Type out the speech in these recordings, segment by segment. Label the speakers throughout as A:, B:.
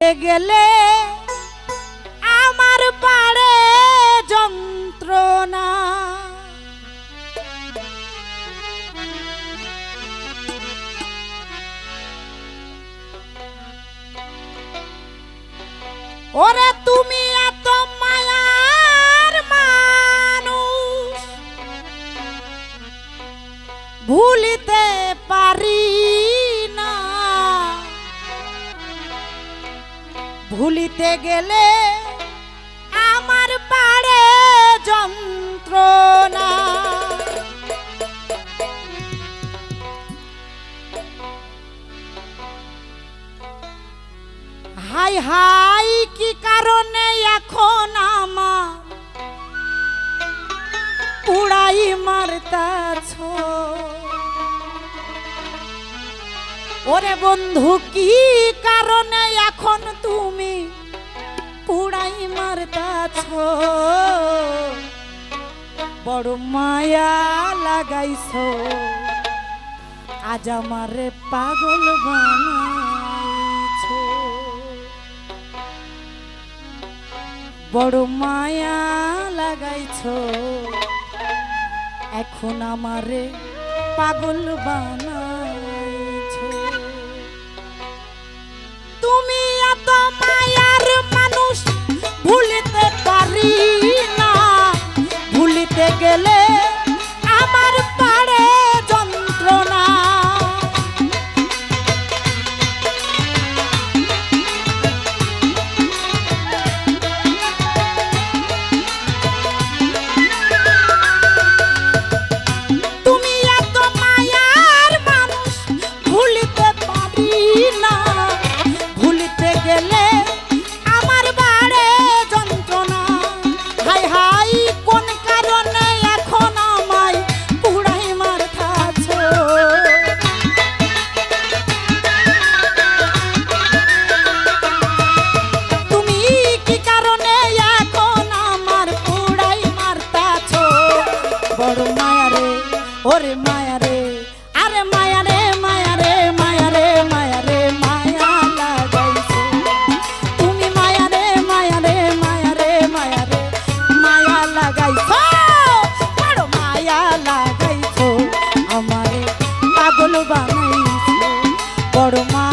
A: গেলে আমার পারে যন্ত্রণা। ওরে তুমি এত মায়ার মানুষ। ভুল ভুলিতে গেলে আমার পারে যন্ত্রণা। হাই হাই কি কারণে এখন আমার পুড়াই মারতাছো? ওরে বন্ধু, কি কারণে এখন তুমি পুড়াই মারতাছ? বড় মায়া লাগাইছ। আজ আমারে পাগল বানাইছ। বড় মায়া লাগাইছ। এখন আমারে পাগল বানা মায়ার মানুষ ভুলিতে পারি। বড় মা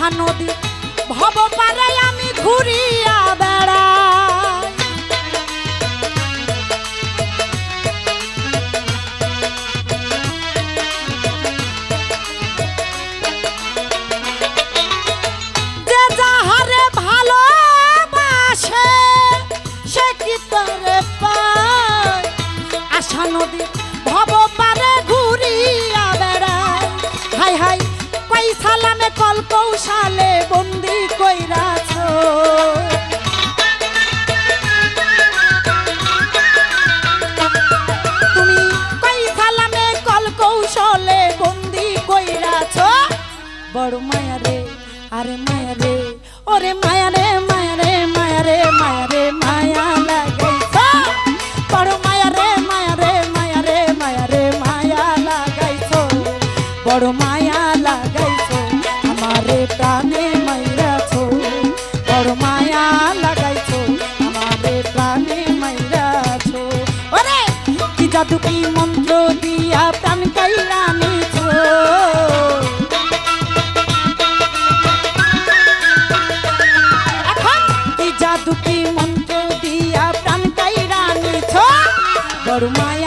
A: মথা নদী ভব পাড়ায় আমি ঘুরি। বড় মায়া রে আরে মায়া রে ওরে মায়া রে মায়া রে মায়া রে মায়া রে মায়া লাগাইছ বড় মায়া রে মায়া রে মায়া রে মায়া রে মায়া লাগাইছ বড় মায়া লাগাইছ আমারে প্রাণে মাইরাছ বড় মায়া লাগাইছ আমারে প্রাণে মাইরাছ ওরে কি জাদু কি মন্ত্র বড় মায়া